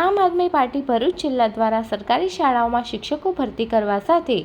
આદમી party Bharuch જિલ્લા દ્વારા સરકારી શાળાઓમાં શિક્ષકો ભરતી કરવા સાથે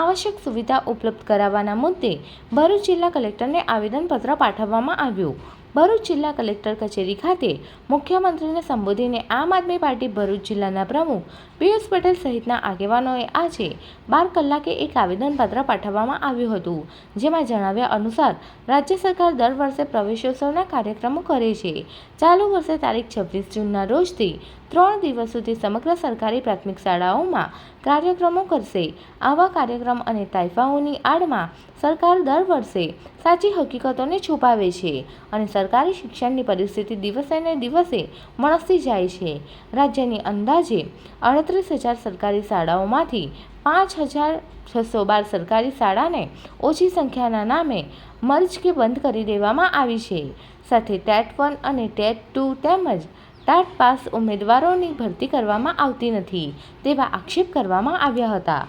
આવશ્યક સુવિધા ઉપલબ્ધ કરાવવાના મુદ્દે ભરૂચ જિલ્લા કલેક્ટરને આવેદનપત્ર પાઠવવામાં આવ્યું. ભરૂચ જિલ્લા કલેક્ટર કચેરી ખાતે મુખ્યમંત્રીને સંબોધીને આમ આદમી પાર્ટી ભરૂચ જિલ્લાના પ્રમુખ પિયુષ પટેલ સહિતના આગેવાનોએ આજે બાર કલાકે એક આવેદનપત્ર પાઠવવામાં આવ્યું હતું, જેમાં જણાવ્યા અનુસાર રાજ્ય સરકાર દર વર્ષે પ્રવેશોત્સવના કાર્યક્રમો કરે છે. ચાલુ વર્ષે તારીખ છવ્વીસ જૂનના રોજથી ત્રણ દિવસ સુધી સમગ્ર સરકારી પ્રાથમિક શાળાઓમાં કાર્યક્રમો કરશે. આવા કાર્યક્રમ અને તાઇફાઓની આડમાં સરકાર દર વર્ષે સાચી હકીકતોને છુપાવે છે અને સરકારી શિક્ષણની પરિસ્થિતિ દિવસે ને દિવસે મણસતી જાય છે. રાજ્યની અંદાજે અડત્રીસ હજાર સરકારી શાળાઓમાંથી પાંચ હજાર છસો બાર સરકારી શાળાને ઓછી સંખ્યાના નામે મર્જ કે બંધ કરી દેવામાં આવી છે. સાથે ટેટ વન અને ટેટ ટુ તેમજ ટાટ પાસ ઉમેદવારોની ભરતી કરવામાં આવતી નથી, તેવા આક્ષેપ કરવામાં આવ્યા હતા.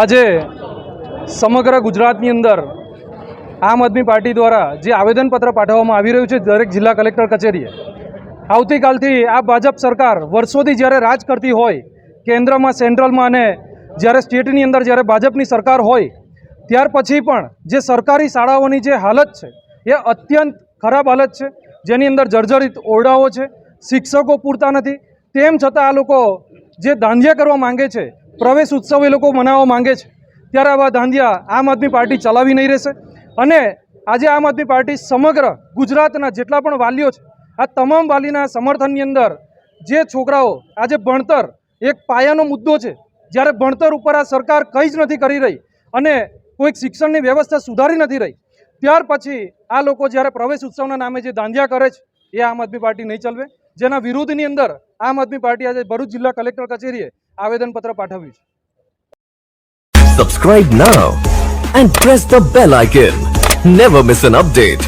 આજે સમગ્ર ગુજરાતની અંદર આમ આદમી પાર્ટી દ્વારા જે આવેદનપત્ર પાઠવવામાં આવી રહ્યું છે દરેક જિલ્લા કલેક્ટર કચેરીએ, આવતીકાલથી આ ભાજપ સરકાર વર્ષોથી જ્યારે રાજ કરતી હોય, કેન્દ્રમાં, સેન્ટ્રલમાં અને જ્યારે સ્ટેટની અંદર જ્યારે ભાજપની સરકાર હોય, ત્યાર પછી પણ જે સરકારી શાળાઓની જે હાલત છે, એ અત્યંત ખરાબ હાલત છે. જેની અંદર જર્જરિત ઓરડાઓ છે શિક્ષકો પૂરતા નથી. તેમ છતાં આ લોકો જે દાંધિયા કરવા માંગે છે, પ્રવેશ ઉત્સવ એ લોકો મનાવવા માંગે છે. ત્યારે આવા દાંધિયા આમ આદમી પાર્ટી ચલાવી નહીં રહેશે. અને આજે આમ આદમી પાર્ટી સમગ્ર ગુજરાતના જેટલા પણ વાલીઓ છે, આ તમામ વાલીના સમર્થનની અંદર જે છોકરાઓ આજે ભણતર એક પાયાનો મુદ્દો છે. જ્યારે ભણતર ઉપર આ સરકાર કંઈ જ નથી કરી રહી અને કોઈક શિક્ષણની વ્યવસ્થા સુધારી નથી રહી, ત્યાર પછી આ લોકો જ્યારે પ્રવેશ ઉત્સવના નામે જે દાંધિયા કરે છે, એ આમ આદમી પાર્ટી નહીં ચલવે. જેના વિરોધની અંદર આમ આદમી પાર્ટી આજે ભરૂચ જિલ્લા કલેક્ટર કચેરીએ આવેદનપત્ર પાઠવ્યું છે Subscribe now and press the bell icon. Never miss an update.